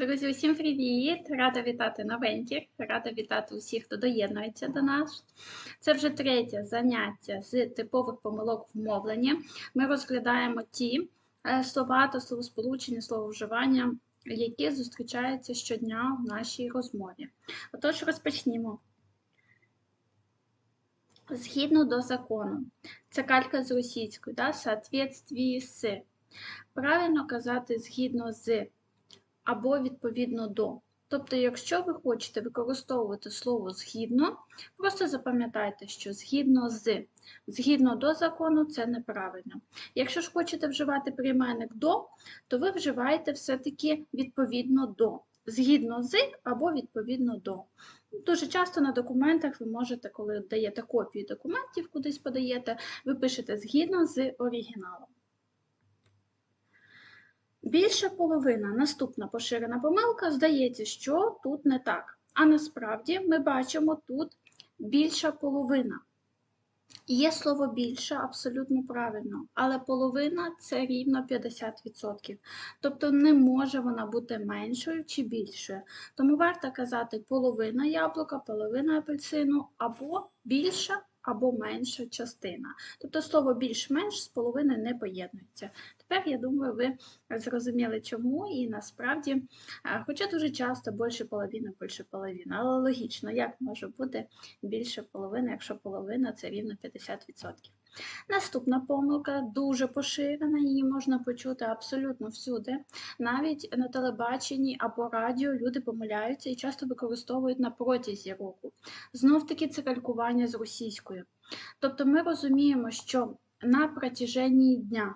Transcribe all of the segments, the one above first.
Друзі, усім привіт! Рада вітати новеньких, рада вітати усіх, хто доєднується до нас. Це вже третє заняття з типових помилок в мовленні. Ми розглядаємо ті е, слова та словосполучення, слововживання, які зустрічаються щодня в нашій розмові. Отож, розпочнімо. Згідно до закону, це калька з російської, да? соответствие з. Правильно казати згідно з або відповідно до. Тобто, якщо ви хочете використовувати слово згідно, просто запам'ятайте, що згідно з, згідно до закону це неправильно. Якщо ж хочете вживати прийменник до, то ви вживаєте все-таки відповідно до. Згідно з або відповідно до. Дуже часто на документах ви можете, коли даєте копії документів, кудись подаєте, ви пишете згідно з оригіналом. Більша половина наступна поширена помилка, здається, що тут не так. А насправді ми бачимо тут більша половина. Є слово більше абсолютно правильно, але половина це рівно 50%. Тобто не може вона бути меншою чи більшою. Тому варто казати половина яблука, половина апельсину або більша або менша частина. Тобто слово більш-менш з половини не поєднується. Тепер, я думаю, ви зрозуміли, чому, і насправді, хоча дуже часто більше половини, більше половина, але логічно, як може бути більше половини, якщо половина це рівно 50%. Наступна помилка дуже поширена, її можна почути абсолютно всюди. Навіть на телебаченні або радіо люди помиляються і часто використовують на протязі року. Знов таки це калькування з російською. Тобто ми розуміємо, що на протяженні дня.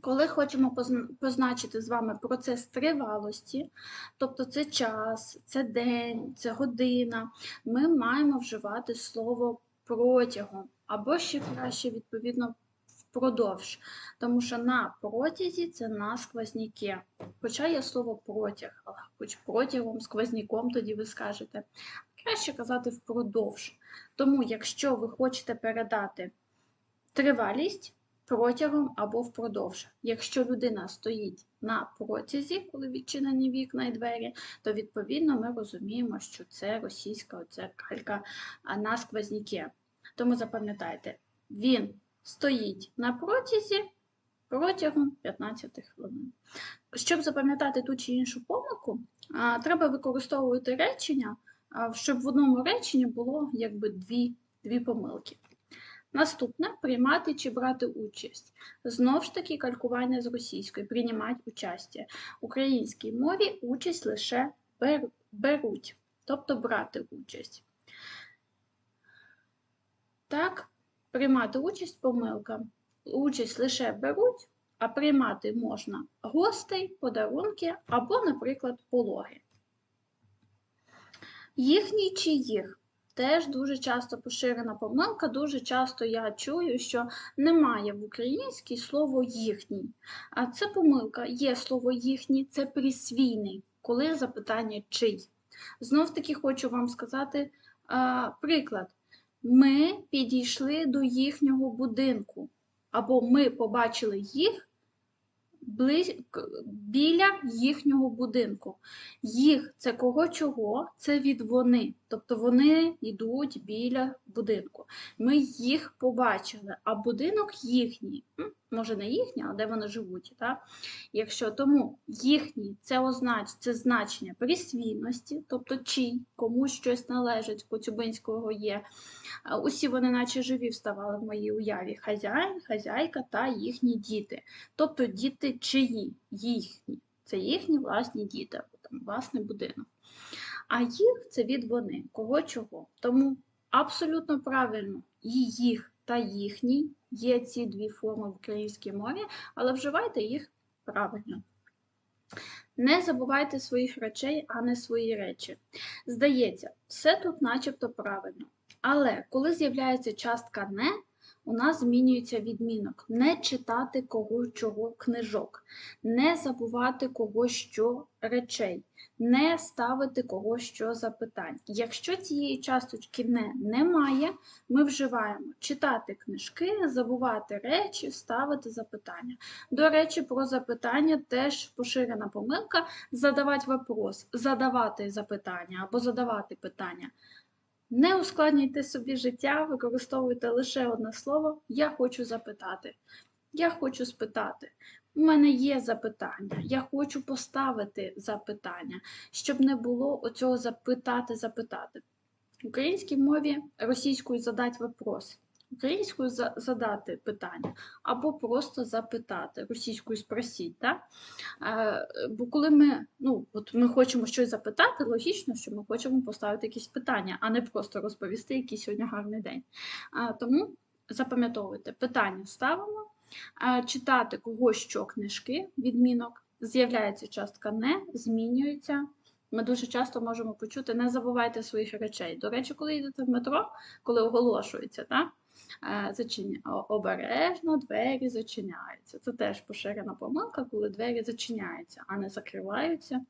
Коли хочемо позначити з вами процес тривалості, тобто це час, це день, це година, ми маємо вживати слово протягом або ще краще, відповідно, впродовж. Тому що на протязі це на сквозняки. Хоча є слово протяг, але хоч протягом, сквозняком, тоді ви скажете. Краще казати впродовж. Тому, якщо ви хочете передати тривалість протягом або впродовж. Якщо людина стоїть на протязі, коли відчинені вікна і двері, то відповідно ми розуміємо, що це російська оця калька на сквозняки. Тому запам'ятайте, він стоїть на протязі протягом 15 хвилин. Щоб запам'ятати ту чи іншу помилку, треба використовувати речення, щоб в одному реченні було якби дві, дві помилки. Наступне приймати чи брати участь. Знову ж таки, калькування з російської, приймати участь. В українській мові участь лише беруть, тобто брати участь. Так, приймати участь помилка. Участь лише беруть, а приймати можна гостей, подарунки або, наприклад, пологи. Їхній чи їх. Теж дуже часто поширена помилка, дуже часто я чую, що немає в українській слово їхній. А це помилка, є слово їхній, це присвійний, коли запитання чий. Знов таки хочу вам сказати а, приклад. Ми підійшли до їхнього будинку, або ми побачили їх близь... біля їхнього будинку. Їх це кого чого? Це від вони. Тобто вони йдуть біля будинку. Ми їх побачили, а будинок їхній. Може, не їхній, але де вони живуть. Так? Якщо тому їхній це означ... це значення присвійності, тобто чий, комусь щось належить, Коцюбинського є. Усі вони, наче живі, вставали в моїй уяві. Хазяїн, хазяйка та їхні діти. Тобто діти чиї, їхні. Це їхні власні діти, там, власний будинок. А їх це від вони, кого чого. Тому абсолютно правильно і їх та їхній є ці дві форми в українській мові, але вживайте їх правильно. Не забувайте своїх речей, а не свої речі. Здається, все тут начебто правильно. Але коли з'являється частка не, у нас змінюється відмінок. Не читати кого чого книжок, не забувати кого що речей, не ставити кого що запитань. Якщо цієї часточки не немає, ми вживаємо читати книжки, забувати речі, ставити запитання. До речі, про запитання теж поширена помилка задавати вопрос, задавати запитання або задавати питання. Не ускладнюйте собі життя, використовуйте лише одне слово Я хочу запитати. Я хочу спитати. У мене є запитання, я хочу поставити запитання, щоб не було оцього запитати, запитати. В українській мові російською задать вопрос, українською за- задати питання, або просто запитати, російською спросіть. Е, Бо коли ми, ну, от ми хочемо щось запитати, логічно, що ми хочемо поставити якісь питання, а не просто розповісти, який сьогодні гарний день. Тому запам'ятовуйте, питання ставимо, читати кого що книжки, відмінок, з'являється частка не, змінюється. Ми дуже часто можемо почути, не забувайте своїх речей. До речі, коли йдете в метро, коли оголошується, так? Е, зачиня... обережно двері зачиняються. Це теж поширена помилка, коли двері зачиняються, а не закриваються.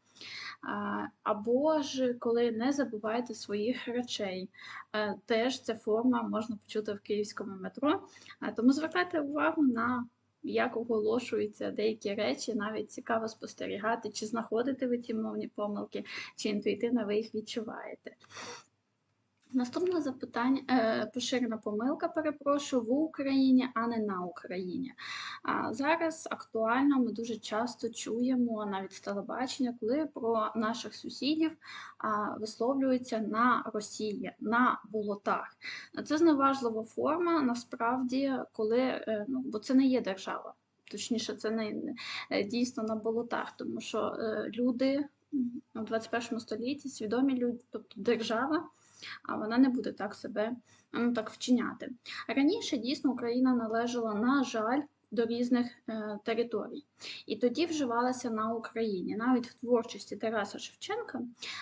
Або ж коли не забувайте своїх речей. Е, Теж ця форма можна почути в київському метро. Е, Тому звертайте увагу на як оголошуються деякі речі, навіть цікаво спостерігати, чи знаходите ви ті мовні помилки, чи інтуїтивно ви їх відчуваєте. Наступне запитання, е, поширена помилка, перепрошую, в Україні, а не на Україні. А зараз актуально ми дуже часто чуємо навіть телебачення, коли про наших сусідів а, висловлюється на Росії, на болотах. Це зневажлива форма, насправді, коли е, ну, бо це не є держава. Точніше, це не е, дійсно на болотах, тому що люди у 21 столітті свідомі люди, тобто держава вона не буде так себе ну, так вчиняти. Раніше дійсно Україна належала, на жаль, до різних е, територій. І тоді вживалася на Україні. Навіть в творчості Тараса Шевченка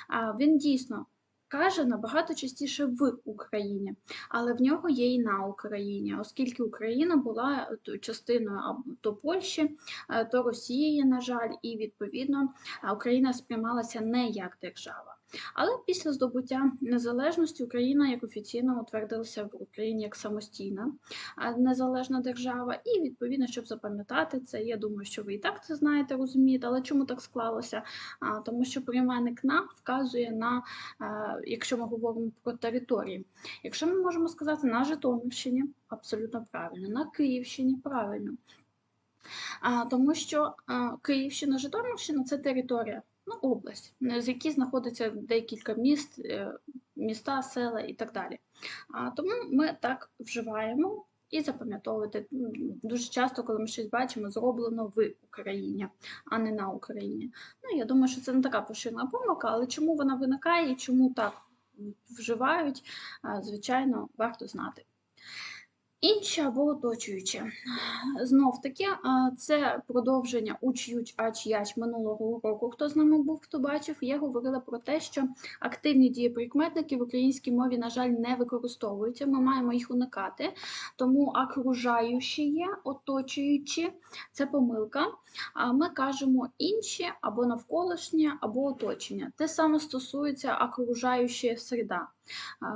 а, він дійсно каже набагато частіше в Україні, але в нього є і на Україні, оскільки Україна була е, частиною то Польщі, е, то Росії, на жаль, і відповідно Україна сприймалася не як держава. Але після здобуття незалежності Україна як офіційно утвердилася в Україні як самостійна незалежна держава. І відповідно, щоб запам'ятати це, я думаю, що ви і так це знаєте, розумієте. Але чому так склалося? Тому що прийменник на вказує на, якщо ми говоримо про території. Якщо ми можемо сказати на Житомирщині, абсолютно правильно, на Київщині правильно. А, Тому що а, Київщина, Житомирщина це територія, ну, область, з якій знаходиться декілька міст, е, міста, села і так далі. А, Тому ми так вживаємо і запам'ятовуйте. М, Дуже часто, коли ми щось бачимо, зроблено в Україні, а не на Україні. Ну, я думаю, що це не така поширена помилка, але чому вона виникає і чому так вживають, звичайно, варто знати. Інші або оточуючі. Знов таки, це продовження уч'ють, ач, яч минулого уроку. Хто з нами був, хто бачив, я говорила про те, що активні дієприкметники в українській мові, на жаль, не використовуються. Ми маємо їх уникати. Тому окружаючі є, оточуючі це помилка. Ми кажемо інші або навколишнє, або оточення. Те саме стосується окружаюча середа.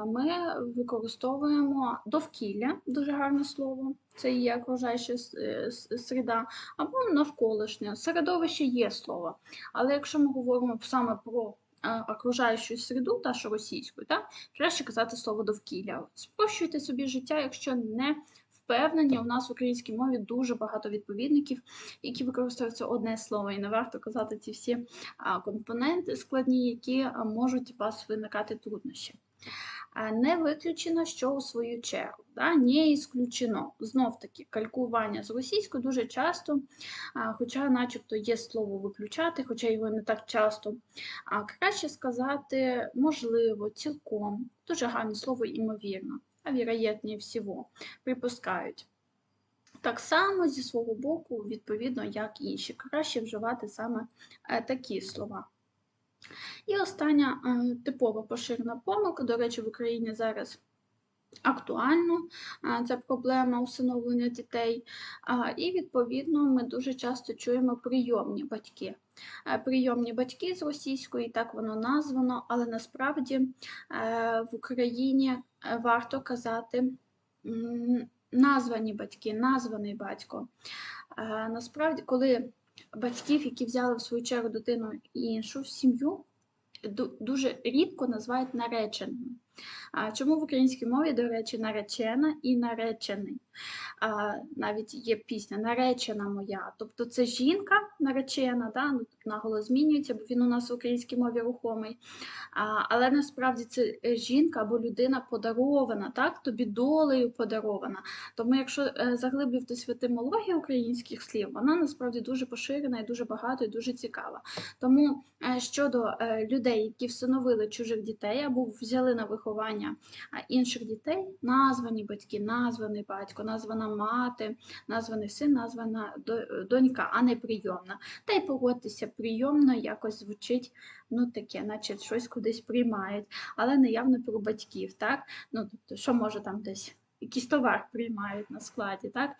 Ми використовуємо довкілля, дуже гарне слово, це є окружаюча е, середа, або навколишнє. Середовище є слово. Але якщо ми говоримо саме про е, окружаючу середу, та що російською, так, краще казати слово довкілля. Спрощуйте собі життя, якщо не впевнені, у нас в українській мові дуже багато відповідників, які використовуються одне слово, і не варто казати ці всі компоненти складні, які можуть у вас виникати труднощі. Не виключено, що у свою чергу, да, не ісключено. Знов таки, калькування з російською дуже часто, хоча начебто є слово виключати, хоча його не так часто. А краще сказати можливо, цілком. Дуже гарне слово імовірно, а віроятніше всього, припускають. Так само зі свого боку, відповідно, як інші. Краще вживати саме е, такі слова. І остання е, типова поширена помилка, до речі, в Україні зараз актуально, ця проблема усиновлення дітей. І, відповідно, ми дуже часто чуємо прийомні батьки. Е, Прийомні батьки з російської, так воно названо, але насправді е, в Україні е, варто казати названі батьки, названий батько. Е, Насправді, коли батьків, які взяли в свою чергу дитину іншу сім'ю, ду- дуже рідко називають нареченими. А чому в українській мові, до речі, наречена і наречений? Навіть є пісня Наречена моя. Тобто це жінка наречена, да? ну, наголос змінюється, бо він у нас в українській мові рухомий. А, але насправді це е, жінка або людина подарована, так? тобі долею подарована. Тому якщо е, заглиблюватись в етимологію українських слів, вона насправді дуже поширена і дуже багато, і дуже цікава. Тому е, щодо людей, які всиновили чужих дітей або взяли на виховання інших дітей, названі батьки, названий батько, названа мати, названий син, названа донька, а не прийомна. Та й поводитися прийомно якось звучить ну таке, наче щось кудись приймають, але наявно про батьків, так? Ну тобто, що може там десь. Якийсь товар приймають на складі, так?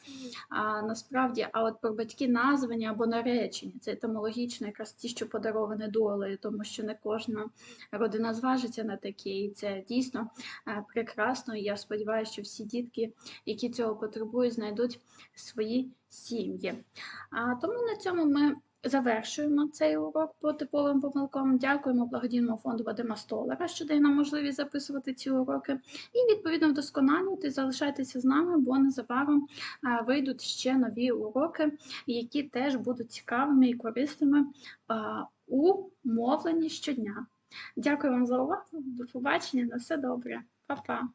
А насправді, а от про батьки названі або наречені, це етимологічно якраз ті, що подаровані долею, тому що не кожна родина зважиться на таке, і це дійсно е, прекрасно. І я сподіваюся, що всі дітки, які цього потребують, знайдуть свої сім'ї. А тому на цьому ми завершуємо цей урок по типовим помилкам. Дякуємо благодійному фонду Вадима Столера, що дає нам можливість записувати ці уроки. І відповідно вдосконалювати, залишайтеся з нами, бо незабаром вийдуть ще нові уроки, які теж будуть цікавими і корисними у мовленні щодня. Дякую вам за увагу. До побачення. На все добре. Па-па.